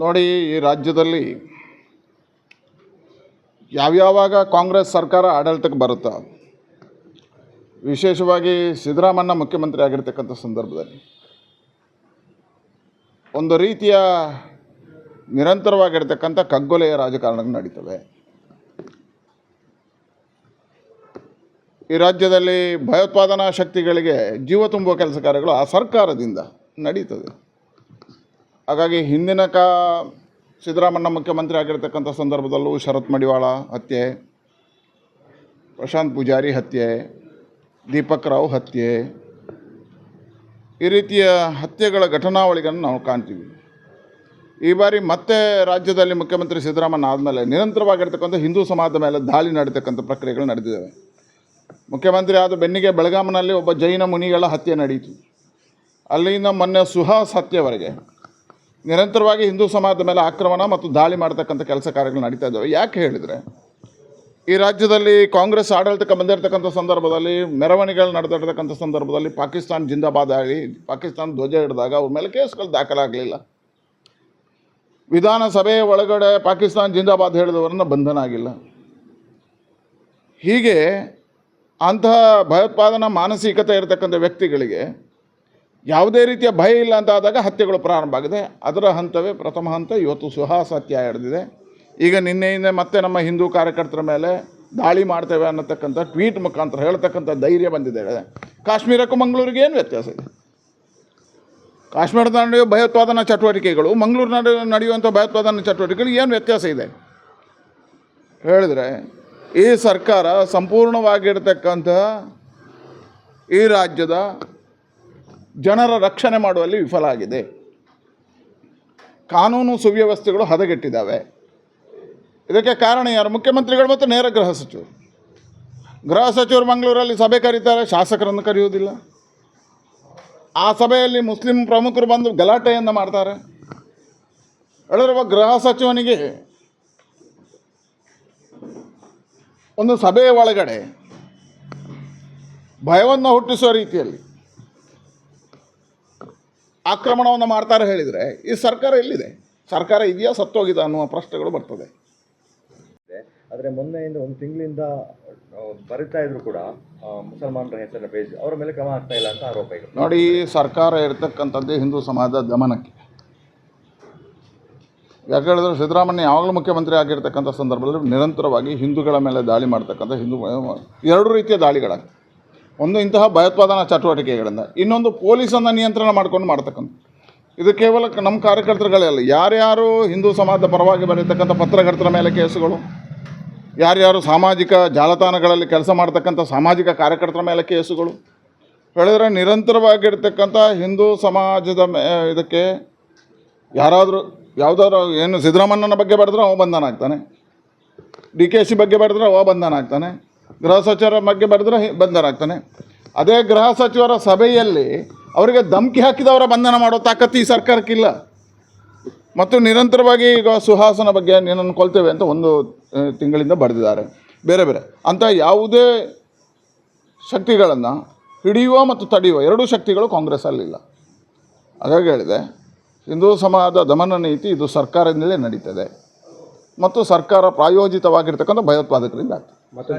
ನೋಡಿ, ಈ ರಾಜ್ಯದಲ್ಲಿ ಯಾವ್ಯಾವಾಗ ಕಾಂಗ್ರೆಸ್ ಸರ್ಕಾರ ಆಡಳಿತಕ್ಕೆ ಬರುತ್ತೋ, ವಿಶೇಷವಾಗಿ ಸಿದ್ದರಾಮಣ್ಣ ಮುಖ್ಯಮಂತ್ರಿ ಆಗಿರ್ತಕ್ಕಂಥ ಸಂದರ್ಭದಲ್ಲಿ, ಒಂದು ರೀತಿಯ ನಿರಂತರವಾಗಿರ್ತಕ್ಕಂಥ ಕಗ್ಗೊಲೆಯ ರಾಜಕಾರಣಗಳು ನಡೀತವೆ. ಈ ರಾಜ್ಯದಲ್ಲಿ ಭಯೋತ್ಪಾದನಾ ಶಕ್ತಿಗಳಿಗೆ ಜೀವ ತುಂಬುವ ಕೆಲಸ ಕಾರ್ಯಗಳು ಆ ಸರ್ಕಾರದಿಂದ ನಡೀತದೆ. ಹಾಗಾಗಿ ಹಿಂದಿನ ಕಾ ಸಿದ್ದರಾಮಣ್ಣ ಮುಖ್ಯಮಂತ್ರಿ ಆಗಿರ್ತಕ್ಕಂಥ ಸಂದರ್ಭದಲ್ಲೂ ಶರತ್ ಮಡಿವಾಳ ಹತ್ಯೆ, ಪ್ರಶಾಂತ್ ಪೂಜಾರಿ ಹತ್ಯೆ, ದೀಪಕ್ ರಾವ್ ಹತ್ಯೆ, ಈ ರೀತಿಯ ಹತ್ಯೆಗಳ ಘಟನಾವಳಿಗಳನ್ನು ನಾವು ಕಾಣ್ತೀವಿ. ಈ ಬಾರಿ ಮತ್ತೆ ರಾಜ್ಯದಲ್ಲಿ ಮುಖ್ಯಮಂತ್ರಿ ಸಿದ್ದರಾಮಣ್ಣ ಆದಮೇಲೆ ನಿರಂತರವಾಗಿರ್ತಕ್ಕಂಥ ಹಿಂದೂ ಸಮಾಜದ ಮೇಲೆ ದಾಳಿ ನಡೀತಕ್ಕಂಥ ಪ್ರಕ್ರಿಯೆಗಳು ನಡೆದಿದ್ದಾವೆ. ಮುಖ್ಯಮಂತ್ರಿ ಆದ ಬೆನ್ನಿಗೆ ಬೆಳಗಾಂನಲ್ಲಿ ಒಬ್ಬ ಜೈನ ಮುನಿಗಳ ಹತ್ಯೆ ನಡೆಯಿತು ಅಲ್ಲಿಂದ ಮೊನ್ನೆ ಸುಹಾಸ್ ಹತ್ಯೆವರೆಗೆ ನಿರಂತರವಾಗಿ ಹಿಂದೂ ಸಮಾಜದ ಮೇಲೆ ಆಕ್ರಮಣ ಮತ್ತು ದಾಳಿ ಮಾಡ್ತಕ್ಕಂಥ ಕೆಲಸ ಕಾರ್ಯಗಳು ನಡೀತಾ ಇದ್ದಾವೆ. ಯಾಕೆ ಹೇಳಿದರೆ, ಈ ರಾಜ್ಯದಲ್ಲಿ ಕಾಂಗ್ರೆಸ್ ಆಡಳಿತಕ್ಕೆ ಬಂದಿರತಕ್ಕಂಥ ಸಂದರ್ಭದಲ್ಲಿ, ಮೆರವಣಿಗೆಗಳು ನಡೆದಿರ್ತಕ್ಕಂಥ ಸಂದರ್ಭದಲ್ಲಿ ಪಾಕಿಸ್ತಾನ ಜಿಂದಾಬಾದ್ ಆಗಿ ಪಾಕಿಸ್ತಾನ ಧ್ವಜ ಹಿಡಿದಾಗ ಅವ್ರ ಮೇಲೆ ಕೇಸ್ಗಳು ದಾಖಲಾಗಲಿಲ್ಲ. ವಿಧಾನಸಭೆಯ ಒಳಗಡೆ ಪಾಕಿಸ್ತಾನ ಜಿಂದಾಬಾದ್ ಹೇಳಿದವರನ್ನ ಬಂಧನ ಆಗಿಲ್ಲ. ಹೀಗೆ ಅಂತಹ ಭಯೋತ್ಪಾದನಾ ಮಾನಸಿಕತೆ ಇರತಕ್ಕಂಥ ವ್ಯಕ್ತಿಗಳಿಗೆ ಯಾವುದೇ ರೀತಿಯ ಭಯ ಇಲ್ಲ ಅಂತ ಆದಾಗ ಹತ್ಯೆಗಳು ಪ್ರಾರಂಭ ಆಗಿದೆ. ಅದರ ಹಂತವೇ ಪ್ರಥಮ ಹಂತ ಇವತ್ತು ಸುಹಾಸ್ ಹತ್ಯೆ ಹಿಡಿದಿದೆ ಈಗ ನಿನ್ನೆಯಿಂದ ಮತ್ತೆ ನಮ್ಮ ಹಿಂದೂ ಕಾರ್ಯಕರ್ತರ ಮೇಲೆ ದಾಳಿ ಮಾಡ್ತೇವೆ ಅನ್ನತಕ್ಕಂಥ ಟ್ವೀಟ್ ಮುಖಾಂತರ ಹೇಳ್ತಕ್ಕಂಥ ಧೈರ್ಯ ಬಂದಿದೆ. ಕಾಶ್ಮೀರಕ್ಕೂ ಮಂಗಳೂರಿಗೆ ಏನು ವ್ಯತ್ಯಾಸ ಇದೆ? ಕಾಶ್ಮೀರದ ನಡೆಯುವ ಭಯೋತ್ಪಾದನಾ ಚಟುವಟಿಕೆಗಳು, ಮಂಗಳೂರು ನಡೆ, ನಡೆಯುವಂಥ ಭಯೋತ್ಪಾದನಾ ಚಟುವಟಿಕೆಗಳು ಏನು ವ್ಯತ್ಯಾಸ ಇದೆ? ಹೇಳಿದರೆ ಈ ಸರ್ಕಾರ ಸಂಪೂರ್ಣವಾಗಿರ್ತಕ್ಕಂಥ ಈ ರಾಜ್ಯದ ಜನರ ರಕ್ಷಣೆ ಮಾಡುವಲ್ಲಿ ವಿಫಲ ಆಗಿದೆ. ಕಾನೂನು ಸುವ್ಯವಸ್ಥೆಗಳು ಹದಗೆಟ್ಟಿದ್ದಾವೆ. ಇದಕ್ಕೆ ಕಾರಣ ಯಾರು? ಮುಖ್ಯಮಂತ್ರಿಗಳು ಮತ್ತು ನೇರ ಗೃಹ ಸಚಿವರು. ಗೃಹ ಸಚಿವರು ಮಂಗಳೂರಲ್ಲಿ ಸಭೆ ಕರೀತಾರೆ, ಶಾಸಕರನ್ನು ಕರೆಯುವುದಿಲ್ಲ. ಆ ಸಭೆಯಲ್ಲಿ ಮುಸ್ಲಿಂ ಪ್ರಮುಖರು ಬಂದು ಗಲಾಟೆಯನ್ನು ಮಾಡ್ತಾರೆ. ಒಬ್ಬ ಗೃಹ ಸಚಿವನಿಗೆ ಒಂದು ಸಭೆಯ ಒಳಗಡೆ ಭಯವನ್ನು ಹುಟ್ಟಿಸುವ ರೀತಿಯಲ್ಲಿ ಆಕ್ರಮಣವನ್ನು ಮಾಡ್ತಾರೆ ಹೇಳಿದರೆ ಈ ಸರ್ಕಾರ ಎಲ್ಲಿದೆ? ಸರ್ಕಾರ ಇದೆಯಾ? ಸತ್ತೋಗಿದೆ ಅನ್ನುವ ಪ್ರಶ್ನೆಗಳು ಬರ್ತದೆ. ಆದರೆ ಮೊನ್ನೆಯಿಂದ ಒಂದು ತಿಂಗಳಿಂದ ಬರಿತಾ ಇದ್ರು ಕೂಡ ಮುಸಲ್ಮಾನರ ಹೆಸರಿನ ಪೇಜ್. ಅವರ ಮೇಲೆ ಕ್ರಮ ಆಗ್ತಾ ಇಲ್ಲ ಅಂತ ಆರೋಪ ಇದೆ ನೋಡಿ ಸರ್ಕಾರ ಇರ್ತಕ್ಕಂಥದ್ದೇ ಹಿಂದೂ ಸಮಾಜದ ದಮನಕ್ಕೆ ಯಾಕೆ ಹೇಳಿದ್ರೆ ಸಿದ್ದರಾಮಯ್ಯ ಯಾವಾಗಲೂ ಮುಖ್ಯಮಂತ್ರಿ ಆಗಿರ್ತಕ್ಕಂಥ ಸಂದರ್ಭದಲ್ಲಿ ನಿರಂತರವಾಗಿ ಹಿಂದೂಗಳ ಮೇಲೆ ದಾಳಿ ಮಾಡ್ತಕ್ಕಂಥ ಹಿಂದೂ ಎರಡು ರೀತಿಯ ದಾಳಿಗಳಾಗ್ತವೆ. ಒಂದು ಇಂತಹ ಭಯೋತ್ಪಾದನಾ ಚಟುವಟಿಕೆಗಳಿಂದ ಇನ್ನೊಂದು ಪೊಲೀಸನ್ನು ನಿಯಂತ್ರಣ ಮಾಡ್ಕೊಂಡು ಮಾಡ್ತಕ್ಕಂಥ ಇದು ಕೇವಲ ನಮ್ಮ ಕಾರ್ಯಕರ್ತರುಗಳೇ ಅಲ್ಲ, ಯಾರ್ಯಾರು ಹಿಂದೂ ಸಮಾಜದ ಪರವಾಗಿ ಬರೀತಕ್ಕಂಥ ಪತ್ರಕರ್ತರ ಮೇಲೆ ಕೇಸುಗಳು, ಯಾರ್ಯಾರು ಸಾಮಾಜಿಕ ಜಾಲತಾಣಗಳಲ್ಲಿ ಕೆಲಸ ಮಾಡ್ತಕ್ಕಂಥ ಸಾಮಾಜಿಕ ಕಾರ್ಯಕರ್ತರ ಮೇಲೆ ಕೇಸುಗಳು, ಹೇಳಿದ್ರೆ ನಿರಂತರವಾಗಿರ್ತಕ್ಕಂಥ ಹಿಂದೂ ಸಮಾಜದ ಮೇ ಇದಕ್ಕೆ ಯಾರಾದರೂ ಯಾವುದಾದ್ರು ಏನು ಸಿದ್ದರಾಮಣ್ಣನ ಬಗ್ಗೆ ಬರೆದ್ರೆ ಅವ ಬಂಧನ ಆಗ್ತಾನೆ. ಡಿ ಕೆ ಸಿ ಬಗ್ಗೆ ಬರೆದ್ರೆ ಅವ ಬಂಧನ ಆಗ್ತಾನೆ. ಗೃಹ ಸಚಿವರ ಬಗ್ಗೆ ಬರೆದ್ರೆ ಬಂಧನಾಗ್ತಾನೆ ಅದೇ ಗೃಹ ಸಚಿವರ ಸಭೆಯಲ್ಲಿ ಅವರಿಗೆ ಧಮಕಿ ಹಾಕಿದವರ ಬಂಧನ ಮಾಡೋ ತಾಕತ್ತು ಈ ಸರ್ಕಾರಕ್ಕಿಲ್ಲ. ಮತ್ತು ನಿರಂತರವಾಗಿ ಈಗ ಸುಹಾಸನ ಬಗ್ಗೆ ನಿನ್ನನ್ನು ಕೊಲ್ತೇವೆ ಅಂತ ಒಂದು ತಿಂಗಳಿಂದ ಬರೆದಿದ್ದಾರೆ. ಬೇರೆ ಬೇರೆ. ಅಂಥ ಯಾವುದೇ ಶಕ್ತಿಗಳನ್ನು ಹಿಡಿಯುವ ಮತ್ತು ತಡೆಯುವ ಎರಡೂ ಶಕ್ತಿಗಳು ಕಾಂಗ್ರೆಸ್ಸಲ್ಲಿಲ್ಲ. ಹಾಗಾಗಿ ಹೇಳಿದೆ, ಹಿಂದೂ ಸಮಾಜದ ದಮನ ನೀತಿ ಇದು ಸರ್ಕಾರದಿಂದಲೇ ನಡೀತದೆ. ಮತ್ತು ಸರ್ಕಾರ ಪ್ರಾಯೋಜಿತವಾಗಿರ್ತಕ್ಕಂಥ ಭಯೋತ್ಪಾದಕರಿಂದ ಆಗ್ತದೆ.